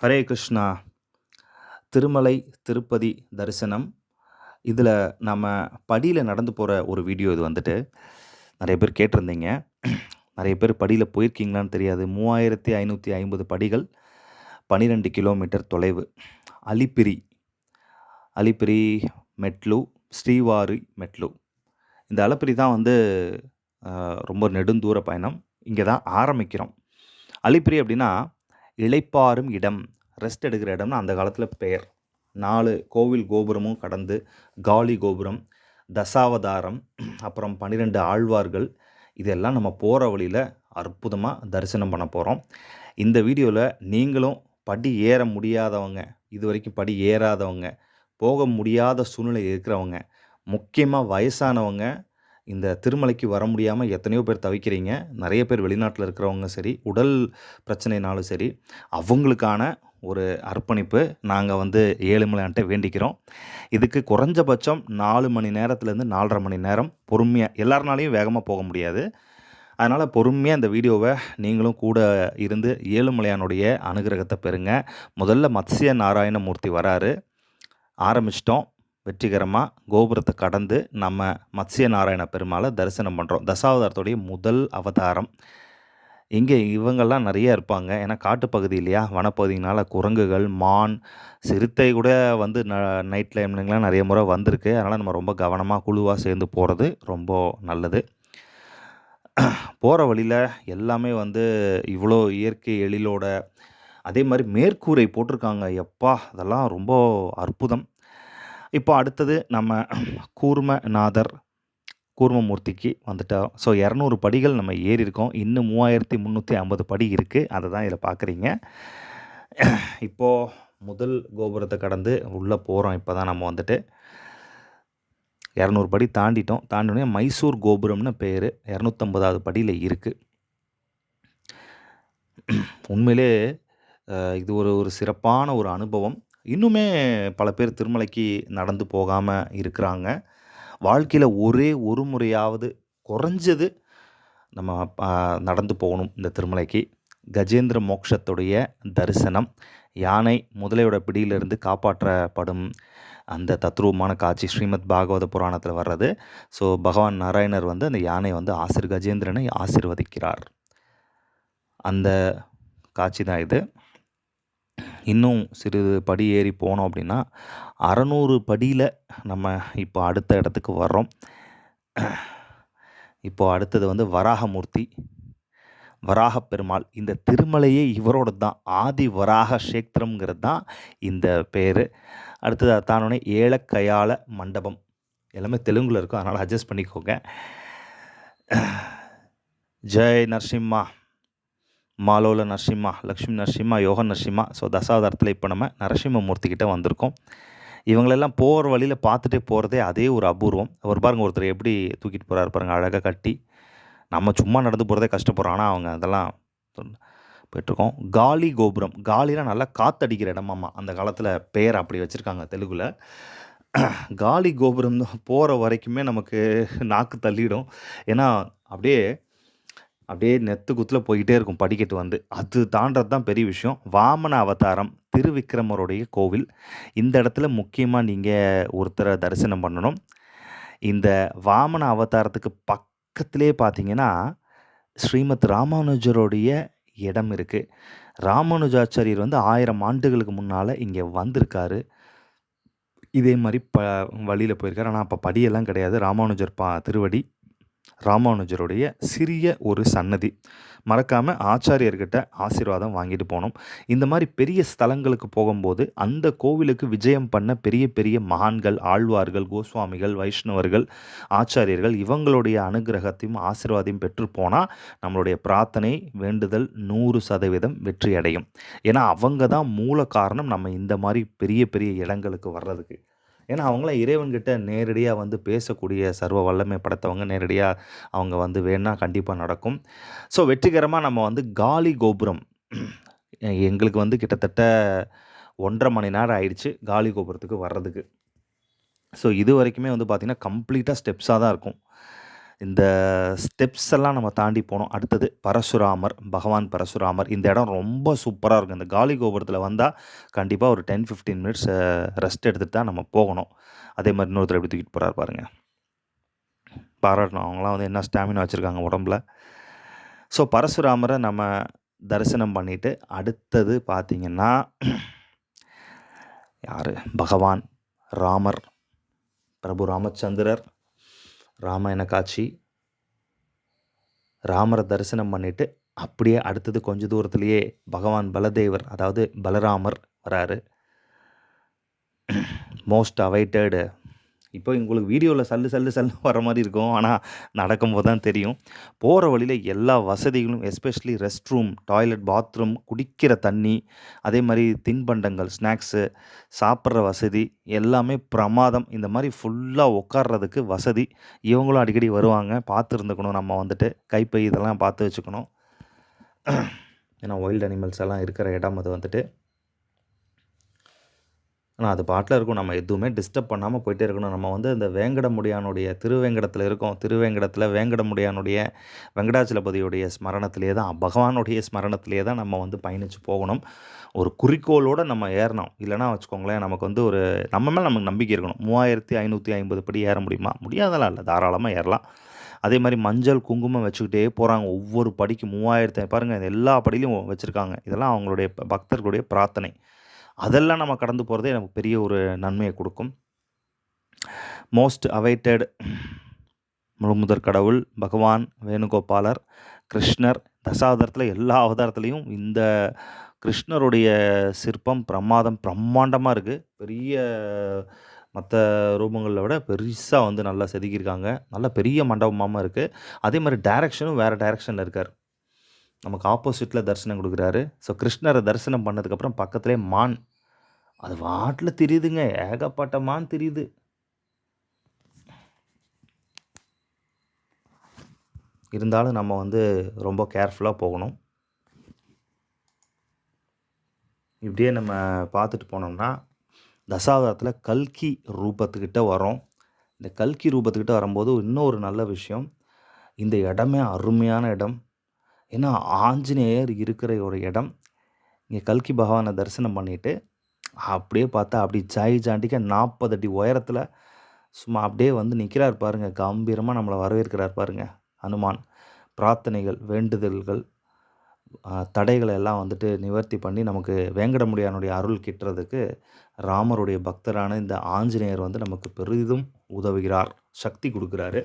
ஹரே கிருஷ்ணா. திருமலை திருப்பதி தரிசனம். இதில் நம்ம படியில் நடந்து போகிற ஒரு வீடியோ இது வந்துட்டு. நிறைய பேர் கேட்டிருந்தீங்க. நிறைய பேர் படியில் போயிருக்கீங்களான்னு தெரியாது. மூவாயிரத்தி ஐநூற்றி ஐம்பது படிகள் பன்னிரெண்டு கிலோமீட்டர் தொலைவு. அலிப்பிரி அலிப்பிரி மெட்லு ஸ்ரீவாரி மெட்லு. இந்த அலப்பிரி தான் வந்து ரொம்ப நெடுந்தூர பயணம். இங்கே தான் ஆரம்பிக்கிறோம். அலிப்பிரி அப்படின்னா இளைப்பாறும் இடம் ரெஸ்ட் எடுக்கிற இடம்னு அந்த காலத்தில் பெயர். நாலு கோவில் கோபுரமும் கடந்து காலி கோபுரம் தசாவதாரம் அப்புறம் பன்னிரெண்டு ஆழ்வார்கள். இதெல்லாம் நம்ம போகிற வழியில் அற்புதமாக தரிசனம் பண்ண போகிறோம் இந்த வீடியோவில் நீங்களும் படி ஏற முடியாதவங்க இது வரைக்கும் படி ஏறாதவங்க போக முடியாத சூழ்நிலை இருக்கிறவங்க முக்கியமாக வயசானவங்க இந்த திருமலைக்கு வர முடியாமல் எத்தனையோ பேர் தவிக்கிறீங்க. நிறைய பேர் வெளிநாட்டில் இருக்கிறவங்க சரி உடல் பிரச்சனைனாலும் சரி அவங்களுக்கான ஒரு அர்ப்பணிப்பு நாங்கள் வந்து ஏழுமலையான்ட்ட வேண்டிக்கிறோம். இதுக்கு குறைஞ்சபட்சம் நாலு மணி நேரத்துலேருந்து நாலரை மணி நேரம் பொறுமையாக எல்லாருனாலையும் வேகமாக போக முடியாது. அதனால் பொறுமையாக இந்த வீடியோவை நீங்களும் கூட இருந்து ஏழுமலையானுடைய அனுகிரகத்தை பெறுங்க. முதல்ல மத்ஸ்ய நாராயணமூர்த்தி வராரு. ஆரம்பிச்சிட்டோம். வெற்றிகரமாக கோபுரத்தை கடந்து நம்ம மத்ஸ்ய நாராயண பெருமாளை தரிசனம் பண்ணுறோம் தசாவதாரத்துடைய முதல் அவதாரம். இங்கே இவங்கெல்லாம் நிறைய இருப்பாங்க. ஏன்னா காட்டுப்பகுதி இல்லையா? வனப்பகுதினால குரங்குகள் மான் சிறுத்தை கூட வந்து ந நைட் டைம்லலாம் நிறைய முறை வந்திருக்கு. அதனால் நம்ம ரொம்ப கவனமாக குழுவாக சேர்ந்து போகிறது ரொம்ப நல்லது. போகிற வழியில் எல்லாமே வந்து இவ்வளோ இயற்கை எழிலோட அதே மாதிரி மேற்கூரை போட்டிருக்காங்க. எப்பா அதெல்லாம் ரொம்ப அற்புதம். இப்போ அடுத்தது நம்ம கூர்மநாதர் கூர்மமூர்த்திக்கு வந்துட்டோம் ஸோ இரநூறு படிகள் நம்ம ஏறி இருக்கோம் இன்னும் மூவாயிரத்தி முந்நூற்றி ஐம்பது படி இருக்குது அதை தான் இதில் பார்க்குறீங்க. இப்போது முதல் கோபுரத்தை கடந்து உள்ளே போகிறோம். இப்போ தான் நம்ம வந்துட்டு இரநூறு படி தாண்டிட்டோம். தாண்டினோடனே மைசூர் கோபுரம்னு பேர். இரநூத்தம்பதாவது படியில் இருக்குது உண்மையிலே இது ஒரு ஒரு சிறப்பான ஒரு அனுபவம். இன்னுமே பல பேர் திருமலைக்கு நடந்து போகாமல் இருக்கிறாங்க. வாழ்க்கையில் ஒரே ஒரு முறையாவது குறைஞ்சது நம்ம நடந்து போகணும் இந்த திருமலைக்கு. கஜேந்திர மோக்ஷத்துடைய தரிசனம் யானை முதலையோட பிடியிலிருந்து காப்பாற்றப்படும் அந்த தத்ரூபமான காட்சி ஸ்ரீமத் பாகவத புராணத்தில் வர்றது. ஸோ பகவான் நாராயணர் வந்து அந்த யானை வந்து ஆசிர் கஜேந்திரனை ஆசிர்வதிக்கிறார். அந்த காட்சி தான் இது. இன்னும் சிறிது படி ஏறி போனோம் அப்படின்னா அறநூறு படியில் நம்ம இப்போ அடுத்த இடத்துக்கு வர்றோம். இப்போது அடுத்தது வந்து வராகமூர்த்தி வராக பெருமாள் இந்த திருமலையே இவரோட தான். ஆதி வராக கஷேத்திரம்ங்கிறது தான் இந்த பேர். அடுத்தது தானோடனே ஏலக்கயால மண்டபம். எல்லாமே தெலுங்கில் இருக்கும். அதனால் அட்ஜஸ்ட் பண்ணிக்கோங்க. ஜெய் நரசிம்மா. மாலோல நரசிம்மா லக்ஷ்மி நரசிம்மா யோக நரசிம்மா. ஸோ தசாவதாரத்தில் இப்போ நம்ம நரசிம்ம மூர்த்திக்கிட்ட வந்திருக்கோம். இவங்களெல்லாம் போகிற வழியில் பார்த்துட்டே போகிறதே அதே ஒரு அபூர்வம். ஒரு பாருங்க ஒருத்தர் எப்படி தூக்கிட்டு போகிறாரு பாருங்க அழகாக கட்டி. நம்ம சும்மா நடந்து போகிறதே கஷ்டப்படுறோம். ஆனால் அவங்க அதெல்லாம் போயிட்டுருக்கோம். காலி கோபுரம். காலினா நல்லா காத்தடிக்கிற இடமாம்மா. அந்த காலத்தில் பெயர் அப்படி வச்சுருக்காங்க தெலுங்கில். காலி கோபுரம் போகிற வரைக்குமே நமக்கு நாக்கு தள்ளிடும். ஏன்னா அப்படியே அப்படியே நெத்து குத்தில் போய்கிட்டே இருக்கும் படிக்கட்டு வந்து. அது தாண்டது தான் பெரிய விஷயம். வாமன அவதாரம் திருவிக்ரமருடைய கோவில். இந்த இடத்துல முக்கியமாக நீங்கள் ஒருத்தரை தரிசனம் பண்ணணும். இந்த வாமன அவதாரத்துக்கு பக்கத்திலே பார்த்தீங்கன்னா ஸ்ரீமத் ராமானுஜருடைய இடம் இருக்குது ராமானுஜாச்சாரியர் வந்து ஆயிரம் ஆண்டுகளுக்கு முன்னால் இங்கே வந்திருக்காரு. இதே மாதிரி ப வழியில் போயிருக்காரு. ஆனால் அப்போ படியெல்லாம் கிடையாது. ராமானுஜர் பா திருவடி. ராமானுஜருடைய சிறிய ஒரு சன்னதி. மறக்காமல் ஆச்சாரியர்கிட்ட ஆசீர்வாதம் வாங்கிட்டு போனோம் இந்த மாதிரி பெரிய ஸ்தலங்களுக்கு போகும்போது அந்த கோவிலுக்கு விஜயம் பண்ண பெரிய பெரிய மகான்கள் ஆழ்வார்கள் கோஸ்வாமிகள் வைஷ்ணவர்கள் ஆச்சாரியர்கள் இவங்களுடைய அனுகிரகத்தையும் ஆசீர்வாதையும் பெற்று போனால் நம்மளுடைய பிரார்த்தனை வேண்டுதல் நூறு சதவீதம் வெற்றி அடையும் ஏன்னா அவங்க தான் மூல காரணம் நம்ம இந்த மாதிரி பெரிய பெரிய இடங்களுக்கு வர்றதுக்கு. ஏன்னா அவங்களாம் இறைவன்கிட்ட நேரடியாக வந்து பேசக்கூடிய சர்வ வல்லமை படைத்தவங்க நேரடியாக அவங்க வந்து வேணால் கண்டிப்பாக நடக்கும். ஸோ வெற்றிகரமாக நம்ம வந்து காலி கோபுரம். எங்களுக்கு வந்து கிட்டத்தட்ட ஒன்றரை மணி நேரம் ஆயிடுச்சு காலி கோபுரத்துக்கு வர்றதுக்கு. ஸோ இது வரைக்குமே வந்து பார்த்திங்கன்னா கம்ப்ளீட்டாக ஸ்டெப்ஸாக தான் இருக்கும். இந்த ஸ்டெப்ஸ் எல்லாம் நம்ம தாண்டி போனோம். அடுத்தது பரசுராமர் பகவான் பரசுராமர். இந்த இடம் ரொம்ப சூப்பராக இருக்கும். இந்த காலி கோபுரத்தில் வந்தால் கண்டிப்பாக ஒரு டென் ஃபிஃப்டீன் மினிட்ஸ் ரெஸ்ட் எடுத்துகிட்டு தான் நம்ம போகணும். அதே மாதிரி இன்னொருத்தர் எப்படி தூக்கிட்டு போகிறார் பாருங்கள் பாராட்டணும். அவங்களாம் வந்து என்ன ஸ்டாமினா வச்சுருக்காங்க உடம்புல. ஸோ பரசுராமரை நம்ம தரிசனம் பண்ணிவிட்டு அடுத்தது பார்த்திங்கன்னா யார்? பகவான் ராமர் பிரபு ராமச்சந்திரர் ராமாயண காட்சி ராமரை தரிசனம் பண்ணிவிட்டு அப்படியே அடுத்தது கொஞ்ச தூரத்துலேயே பகவான் பலதேவர் அதாவது பலராமர் வராரு. மோஸ்ட் அவைட்டடு இப்போ உங்களுக்கு வீடியோவில் சல்லு சல்லு சல்லு வர மாதிரி இருக்கும். ஆனால் நடக்கும்போது தான் தெரியும். போகிற வழியில் எல்லா வசதிகளும் especially rest room toilet bathroom குடிக்கிற தண்ணி அதே மாதிரி தின்பண்டங்கள் ஸ்நாக்ஸு சாப்பிட்ற வசதி எல்லாமே பிரமாதம். இந்த மாதிரி ஃபுல்லாக உட்கார்றதுக்கு வசதி. இவங்களும் அடிக்கடி வருவாங்க. பார்த்து இருந்துக்கணும் நம்ம வந்துட்டு கைப்பை இதெல்லாம் பார்த்து வச்சுக்கணும். ஏன்னா ஒயில்டு அனிமல்ஸ் எல்லாம் இருக்கிற இடம் அது வந்துட்டு ஆனால் அது பாட்டில் இருக்கும். நம்ம எதுவுமே டிஸ்டர்ப் பண்ணாமல் போயிட்டே இருக்கணும். நம்ம வந்து இந்த வேங்கடமுடியானுடைய திருவேங்கடத்தில் இருக்கோம். திருவேங்கடத்தில் வேங்கடமுடியானுடைய வெங்கடாச்சலபதியுடைய ஸ்மரணத்திலே தான் பகவானுடைய ஸ்மரணத்திலே தான் நம்ம வந்து பயணித்து போகணும். ஒரு குறிக்கோளோடு நம்ம ஏறணும். இல்லைனா வச்சுக்கோங்களேன் நமக்கு வந்து ஒரு நம்ம மேலே நமக்கு நம்பிக்கை இருக்கணும். மூவாயிரத்தி ஐநூற்றி ஐம்பது படி ஏற முடியுமா? முடியாதெல்லாம் இல்லை. தாராளமாக ஏறலாம். அதே மாதிரி மஞ்சள் குங்குமம் வச்சுக்கிட்டே போகிறாங்க ஒவ்வொரு படிக்கு மூவாயிரத்தி பாருங்கள் எல்லா படியிலையும் வச்சுருக்காங்க. இதெல்லாம் அவங்களுடைய பக்தர்களுடைய பிரார்த்தனை. அதெல்லாம் நம்ம கடந்து போகிறதே நமக்கு பெரிய ஒரு நன்மையை கொடுக்கும். மோஸ்ட் அவைட்டட் முழுமுதற் கடவுள் பகவான் வேணுகோபாலர் கிருஷ்ணர் தசாவதாரத்தில் எல்லா அவதாரத்துலேயும் இந்த கிருஷ்ணருடைய சிற்பம் பிரமாதம் பிரம்மாண்டமாக இருக்குது பெரிய மற்ற ரூபங்களில் விட பெருசாக வந்து நல்லா செதுக்கியிருக்காங்க. நல்ல பெரிய மண்டபமாக இருக்குது அதே மாதிரி டைரக்ஷனும் வேறு டைரக்ஷனில் இருக்கார். நமக்கு ஆப்போசிட்டில் தரிசனம் கொடுக்குறாரு. ஸோ கிருஷ்ணரை தரிசனம் பண்ணதுக்கப்புறம் பக்கத்துலேயே மான். அது வாட்டில் தெரியுதுங்க. ஏகப்பட்ட மான் தெரியுது. இருந்தாலும் நம்ம வந்து ரொம்ப கேர்ஃபுல்லாக போகணும். இப்படியே நம்ம பார்த்துட்டு போனோம்னா தசாவதாரத்தில் கல்கி ரூபத்துக்கிட்ட வரோம் இந்த கல்கி ரூபத்துக்கிட்ட வரும்போது இன்னொரு நல்ல விஷயம். இந்த இடமே அருமையான இடம். ஏன்னா ஆஞ்சநேயர் இருக்கிற ஒரு இடம் இங்கே கல்கி பகவானை தரிசனம் பண்ணிவிட்டு அப்படியே பார்த்தா அப்படி ஜாய் ஜாண்டிக்க நாற்பது அடி உயரத்தில் சும்மா அப்படியே வந்து நிற்கிறார் பாருங்கள் கம்பீரமாக நம்மளை வரவேற்கிறார் பாருங்கள் ஹனுமான் பிரார்த்தனைகள் வேண்டுதல்கள் தடைகளை எல்லாம் வந்துட்டு நிவர்த்தி பண்ணி நமக்கு வேங்கடமுடியானுடைய அருள் கிட்டுறதுக்கு ராமருடைய பக்தரான இந்த ஆஞ்சநேயர் வந்து நமக்கு பெரிதும் உதவுகிறார் சக்தி கொடுக்குறாரு.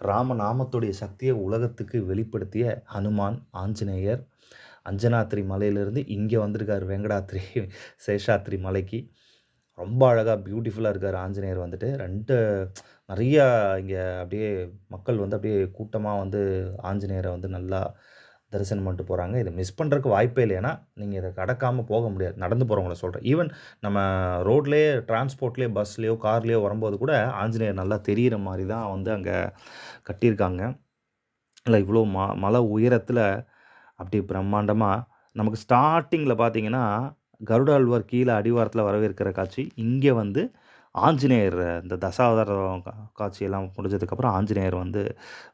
ராமநாமத்துடைய சக்தியை உலகத்துக்கு வெளிப்படுத்திய ஹனுமான் ஆஞ்சநேயர் அஞ்சனாத்திரி மலையிலேருந்து இங்கே வந்திருக்கார் வெங்கடாத்திரி சேஷாத்திரி மலைக்கு. ரொம்ப அழகாக பியூட்டிஃபுல்லாக இருக்கார் ஆஞ்சநேயர் வந்துட்டு. ரெண்டு நிறையா இங்கே அப்படியே மக்கள் வந்து அப்படியே கூட்டமாக வந்து ஆஞ்சநேயரை வந்து நல்லா தரிசனம் பண்ணிட்டு போகிறாங்க இதை மிஸ் பண்ணுறதுக்கு வாய்ப்பே இல்லைன்னா நீங்கள் இதை கடக்காமல் போக முடியாது. நடந்து போகிறவங்கள சொல்கிறேன் ஈவன் நம்ம ரோட்லேயே டிரான்ஸ்போர்ட்லேயே பஸ்லேயோ கார்லேயோ வரும்போது கூட ஆஞ்சநேயர் நல்லா தெரிகிற மாதிரி தான் வந்து அங்கே கட்டியிருக்காங்க. இல்லை இவ்வளோ ம மலை உயரத்தில் அப்படி பிரம்மாண்டமாக நமக்கு ஸ்டார்டிங்கில் பார்த்தீங்கன்னா கருடாழ்வார் கீழே அடிவாரத்தில் வரவேற்கிற காட்சி. இங்கே வந்து ஆஞ்சநேயர் இந்த தசாவதாரம் காட்சியெல்லாம் முடிஞ்சதுக்கப்புறம் ஆஞ்சநேயர் வந்து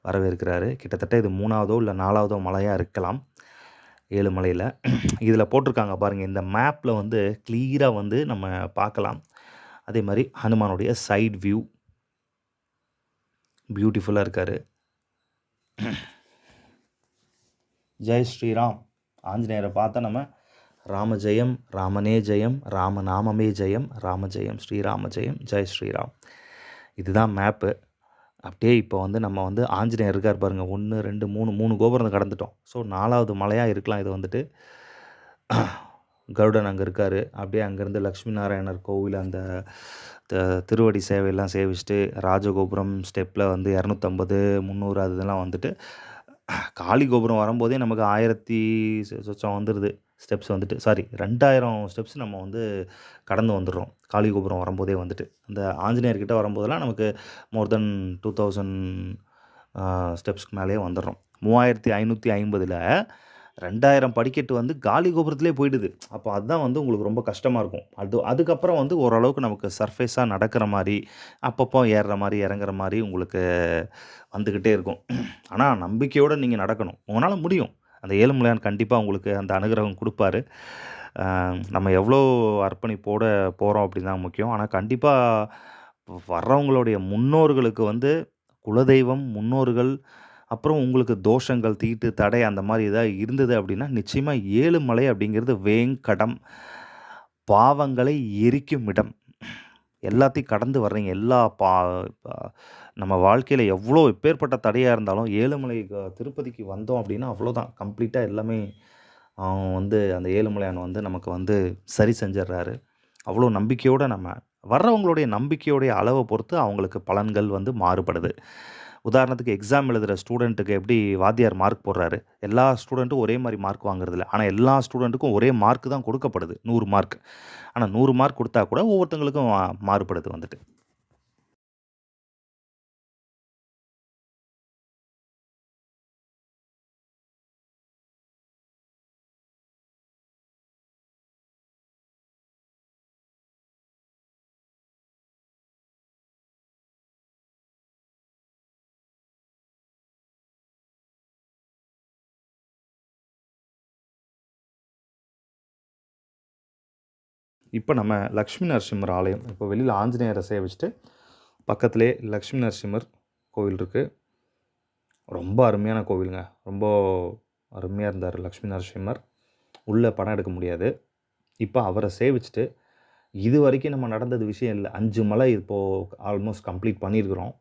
வரவேற்கிறாரு. கிட்டத்தட்ட இது மூணாவதோ இல்லை நாலாவதோ மலையாக இருக்கலாம். ஏழுமலையில் இதில் போட்டிருக்காங்க பாருங்கள் இந்த மேப்பில் வந்து கிளியராக வந்து நம்ம பார்க்கலாம். அதே மாதிரி ஹனுமானுடைய சைட் வியூ பியூட்டிஃபுல்லாக இருக்கார். ஜெய் ஸ்ரீராம். ஆஞ்சநேயரை பார்த்தா நம்ம ராம ஜெயம் ராமனே ஜெயம் ராமநாமமே ஜெயம் ராம ஜெயம் ஸ்ரீராம ஜெயம் ஜெய் ஸ்ரீராம். இதுதான் மேப்பு அப்படியே இப்போ வந்து நம்ம வந்து ஆஞ்சநேயர் இருக்கார் பாருங்கள் ஒன்று ரெண்டு மூணு மூணு கோபுரம் கடந்துட்டோம். ஸோ நாலாவது மலையாக இருக்கலாம் இது வந்துட்டு. கருடன் அங்கே இருக்கார். அப்படியே அங்கேருந்து லக்ஷ்மி நாராயணர் கோவில் அந்த திருவடி சேவையெல்லாம் சேவிச்சுட்டு ராஜகோபுரம் ஸ்டெப்பில் வந்து இரநூத்தம்பது முந்நூறு அது இதெல்லாம் வந்துட்டு. காளி கோபுரம் வரும்போதே நமக்கு ஆயிரத்தி சொச்சம் வந்துடுது ஸ்டெப்ஸ் வந்துட்டு சாரி ரெண்டாயிரம் ஸ்டெப்ஸ் நம்ம வந்து கடந்து வந்துடுறோம். காளி கோபுரம் வரும்போதே வந்துட்டு. அந்த ஆஞ்சநேயர்கிட்ட வரும்போதெல்லாம் நமக்கு மோர் தென் டூ தௌசண்ட் ஸ்டெப்ஸ்க்கு மேலேயே வந்துடுறோம். மூவாயிரத்தி ஐநூற்றி ஐம்பதில் ரெண்டாயிரம் படிக்கட்டு வந்து காலி கோபுரத்துலேயே போயிடுது. அப்போ அதுதான் வந்து உங்களுக்கு ரொம்ப கஷ்டமாக இருக்கும். அது அதுக்கப்புறம் வந்து ஓரளவுக்கு நமக்கு சர்ஃபேஸாக நடக்கிற மாதிரி அப்பப்போ ஏறுற மாதிரி இறங்குற மாதிரி உங்களுக்கு வந்துக்கிட்டே இருக்கும். ஆனால் நம்பிக்கையோடு நீங்கள் நடக்கணும். உங்களால் முடியும். அந்த ஏழுமலையான் கண்டிப்பாக உங்களுக்கு அந்த அனுகிரகம் கொடுப்பாரு. நம்ம எவ்வளோ அர்ப்பணிப்போட போகிறோம் அப்படின்னு தான் முக்கியம். ஆனால் கண்டிப்பாக வர்றவங்களுடைய முன்னோர்களுக்கு வந்து குலதெய்வம் முன்னோர்கள் அப்புறம் உங்களுக்கு தோஷங்கள் தீட்டு தடை அந்த மாதிரி இதாக இருந்தது அப்படின்னா நிச்சயமாக ஏழுமலை அப்படிங்கிறது வேங்கடம் பாவங்களை எரிக்கும் இடம். எல்லாத்தையும் கடந்து வர்றீங்க. எல்லா பா நம்ம வாழ்க்கையில் எவ்வளோ எப்பேற்பட்ட தடையாக இருந்தாலும் ஏழுமலை திருப்பதிக்கு வந்தோம் அப்படின்னா அவ்வளோதான். கம்ப்ளீட்டாக எல்லாமே அவன் வந்து அந்த ஏழுமலையான் வந்து நமக்கு வந்து சரி செஞ்சிடுறாரு அவ்வளோ நம்பிக்கையோடு நம்ம வர்றவங்களுடைய நம்பிக்கையோடைய அளவை பொறுத்து அவங்களுக்கு பலன்கள் வந்து மாறுபடுது. உதாரணத்துக்கு எக்ஸாம் எழுதுகிற ஸ்டூடெண்ட்டுக்கு எப்படி வாத்தியார் மார்க் போடுறாரு? எல்லா ஸ்டூடெண்ட்டும் ஒரே மாதிரி மார்க் வாங்குறதில்ல. ஆனால் எல்லா ஸ்டூடெண்ட்டுக்கும் ஒரே மார்க் தான் கொடுக்கப்படுது. நூறு மார்க் ஆனால் நூறு மார்க் கொடுத்தா கூட ஒவ்வொருத்தங்களுக்கும் மாறுபடுது வந்துட்டு. இப்போ நம்ம லக்ஷ்மி நரசிம்மர் ஆலயம். இப்போ வெளியில் ஆஞ்சநேயரை சேவிச்சுட்டு பக்கத்திலே லக்ஷ்மி நரசிம்மர் கோவில் இருக்குது ரொம்ப அருமையான கோவிலுங்க. ரொம்ப அருமையாக இருந்தார் லக்ஷ்மி நரசிம்மர். உள்ளே படம் எடுக்க முடியாது. இப்போ அவரை சேவிச்சுட்டு இது வரைக்கும் நம்ம நடந்தது விஷயம் இல்லை. அஞ்சு மலை இப்போது ஆல்மோஸ்ட் கம்ப்ளீட் பண்ணியிருக்கிறோம்.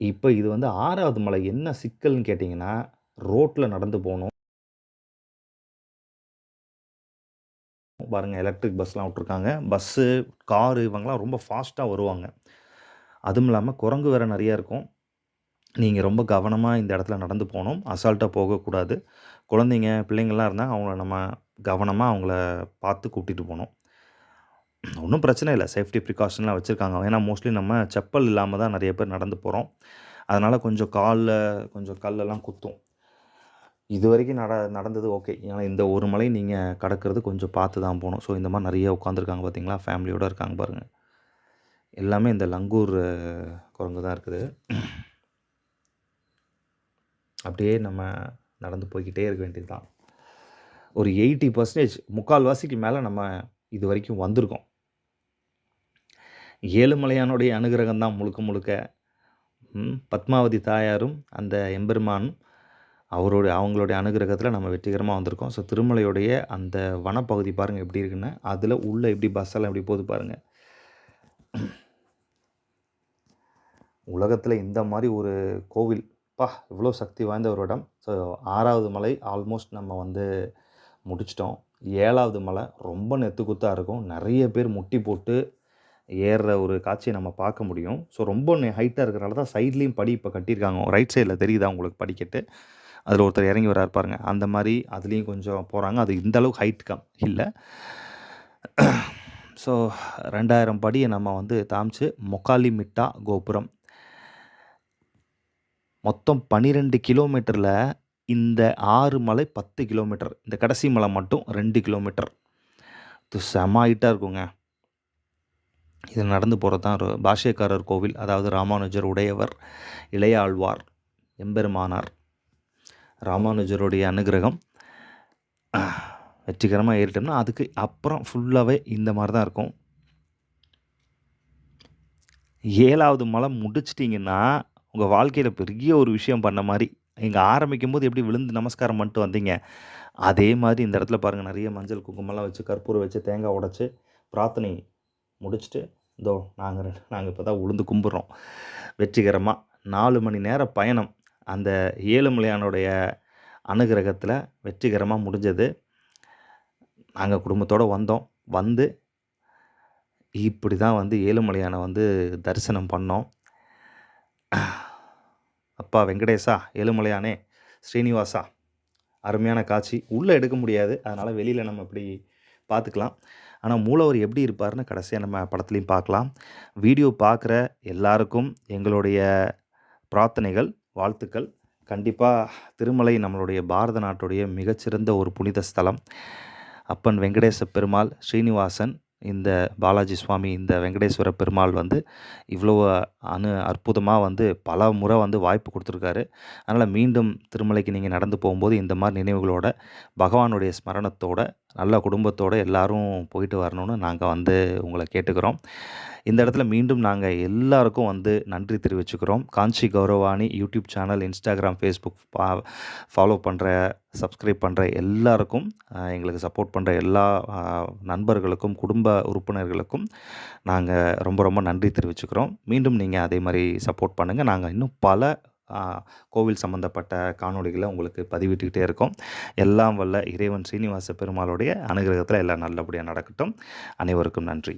இப்போ இது வந்து ஆறாவது மலை. என்ன சிக்கல்னு கேட்டிங்கன்னா ரோட்டில் நடந்து போகணும். பாருங்கள் எலக்ட்ரிக் பஸ்லாம் விட்ருக்காங்க பஸ்ஸு காரு இவங்கெல்லாம் ரொம்ப ஃபாஸ்ட்டாக வருவாங்க. அதுவும் இல்லாமல் குரங்கு வேறு நிறையா இருக்கும். நீங்கள் ரொம்ப கவனமாக இந்த இடத்துல நடந்து போகணும். அசால்ட்டாக போகக்கூடாது குழந்தைங்க பிள்ளைங்கள்லாம் இருந்தால் அவங்கள நம்ம கவனமாக அவங்கள பார்த்து கூட்டிகிட்டு போகணும். ஒன்றும் பிரச்சனை இல்லை. சேஃப்டி ப்ரிகாஷன்லாம் வச்சுருக்காங்க. ஏன்னா மோஸ்ட்லி நம்ம செப்பல் இல்லாமல் தான் நிறைய பேர் நடந்து போகிறோம் அதனால் கொஞ்சம் காலில் கொஞ்சம் கல்லெல்லாம் குத்தும். இது வரைக்கும் நட நடந்தது ஓகே ஏன்னா இந்த ஒரு மலை நீங்கள் கடக்கிறது கொஞ்சம் பார்த்து தான் போகணும். ஸோ இந்த மாதிரி நிறைய உட்காந்துருக்காங்க பார்த்தீங்களா ஃபேமிலியோடு இருக்காங்க பாருங்கள் எல்லாமே இந்த லங்கூர் குரங்கு தான் இருக்குது. அப்படியே நம்ம நடந்து போய்கிட்டே இருக்க வேண்டியது தான். ஒரு எயிட்டி பர்சன்டேஜ் முக்கால்வாசிக்கு மேலே நம்ம இது வரைக்கும் வந்திருக்கோம். ஏழுமலையானுடைய அனுகிரகம் தான் முழுக்க முழுக்க. பத்மாவதி தாயாரும் அந்த எம்பெருமானும் அவருடைய அவங்களுடைய அனுகிரகத்தில் நம்ம வெற்றிகரமாக வந்திருக்கோம். ஸோ திருமலையுடைய அந்த வனப்பகுதி பாருங்கள் எப்படி இருக்குன்னு. அதில் உள்ளே எப்படி பஸ்ஸெல்லாம் எப்படி போகுது பாருங்கள் உலகத்தில் இந்த மாதிரி ஒரு கோவில் பா இவ்வளோ சக்தி வாய்ந்த ஒரு இடம். ஸோ ஆறாவது மலை ஆல்மோஸ்ட் நம்ம வந்து முடிச்சிட்டோம். ஏழாவது மலை ரொம்ப நெத்துக்குத்தாக இருக்கும். நிறைய பேர் முட்டி போட்டு ஏறுற ஒரு காட்சியை நம்ம பார்க்க முடியும். ஸோ ரொம்ப ஹைட்டாக இருக்கிறனால தான் சைட்லேயும் படி இப்போ கட்டியிருக்காங்க. ரைட் சைடில் தெரியுதா உங்களுக்கு படிக்கட்டு? அதில் ஒருத்தர் இறங்கி வராரு பாருங்க. அந்த மாதிரி அதுலேயும் கொஞ்சம் போகிறாங்க அது இந்த அளவுக்கு ஹைட் கம் இல்லை. ஸோ ரெண்டாயிரம் படியை நம்ம வந்து தாமிச்சு மொக்காலி மிட்டா கோபுரம். மொத்தம் பன்னிரெண்டு கிலோமீட்டரில் இந்த ஆறு மலை பத்து கிலோமீட்டர். இந்த கடைசி மலை மட்டும் ரெண்டு கிலோமீட்டர். இது செம ஹைட்டாக இருக்குங்க. இது நடந்து போகிறது தான் ஒரு பாஷ்யக்காரர் கோவில். அதாவது ராமானுஜர் உடையவர் இளையாழ்வார் எம்பெருமானார். ராமானுஜருடைய அனுகிரகம் வெற்றிகரமாக ஏறிட்டோம்னா அதுக்கு அப்புறம் ஃபுல்லாகவே இந்த மாதிரி தான் இருக்கும். ஏழாவது மலை முடிச்சிட்டிங்கன்னா உங்கள் வாழ்க்கையில் பெரிய ஒரு விஷயம் பண்ண மாதிரி இங்கே ஆரம்பிக்கும் போது எப்படி விழுந்து நமஸ்காரம் பண்ணிட்டு வந்தீங்க? அதே மாதிரி இந்த இடத்துல பாருங்கள் நிறைய மஞ்சள் குங்குமம்லாம் வச்சு கற்பூரம் வச்சு தேங்காய் உடச்சி பிரார்த்தனை முடிச்சுட்டு இதோ நாங்கள் நாங்கள் இப்போ தான் உளுந்து கும்பிட்றோம். வெற்றிகரமாக நாலு மணி நேர பயணம். அந்த ஏழுமலையானுடைய அனுகிரகத்தில் வெற்றிகரமாக முடிஞ்சது. நாங்கள் குடும்பத்தோடு வந்தோம். வந்து இப்படி தான் வந்து ஏழுமலையானை வந்து தரிசனம் பண்ணோம். அப்பா வெங்கடேசா ஏழுமலையானே ஸ்ரீனிவாசா அருமையான காட்சி. உள்ளே எடுக்க முடியாது. அதனால் வெளியில் நம்ம இப்படி பார்த்துக்கலாம் ஆனால் மூலவர் எப்படி இருப்பார்னு கடைசியாக நம்ம படத்துலையும் பார்க்கலாம் வீடியோ பார்க்குற எல்லாருக்கும் எங்களுடைய பிரார்த்தனைகள் வாழ்த்துக்கள். கண்டிப்பாக திருமலை நம்மளுடைய பாரத நாட்டுடைய மிகச்சிறந்த ஒரு புனித ஸ்தலம். அப்பன் வெங்கடேச பெருமாள் ஸ்ரீனிவாசன் இந்த பாலாஜி சுவாமி இந்த வெங்கடேஸ்வர பெருமாள் வந்து இவ்வளோ அனு அற்புதமாக வந்து பல முறை வந்து வாய்ப்பு கொடுத்துருக்காரு. அதனால் மீண்டும் திருமலைக்கு நீங்கள் நடந்து போகும்போது இந்த மாதிரி நினைவுகளோட பகவானுடைய ஸ்மரணத்தோட நல்ல குடும்பத்தோடு எல்லோரும் போயிட்டு வரணும்னு நாங்கள் வந்து உங்களை கேட்டுக்கிறோம். இந்த இடத்துல மீண்டும் நாங்கள் எல்லாருக்கும் வந்து நன்றி தெரிவிச்சுக்கிறோம். Kanchi Gauravani YouTube channel Instagram Facebook பா ஃபாலோ பண்ணுற சப்ஸ்கிரைப் பண்ணுற எல்லாருக்கும் எங்களுக்கு சப்போர்ட் பண்ணுற எல்லா நண்பர்களுக்கும் குடும்ப உறுப்பினர்களுக்கும் நாங்கள் ரொம்ப ரொம்ப நன்றி தெரிவிச்சுக்கிறோம். மீண்டும் நீங்கள் அதே மாதிரி சப்போர்ட் பண்ணுங்கள் நாங்கள் இன்னும் பல கோவில் சம்மந்தப்பட்ட காணொளிகளை உங்களுக்கு பதிவிட்டுக்கிட்டே இருக்கும். எல்லாம் வல்ல இறைவன் ஸ்ரீனிவாச பெருமாளுடைய அனுகிரகத்தில் எல்லாம் நல்லபடியாக நடக்கட்டும். அனைவருக்கும் நன்றி.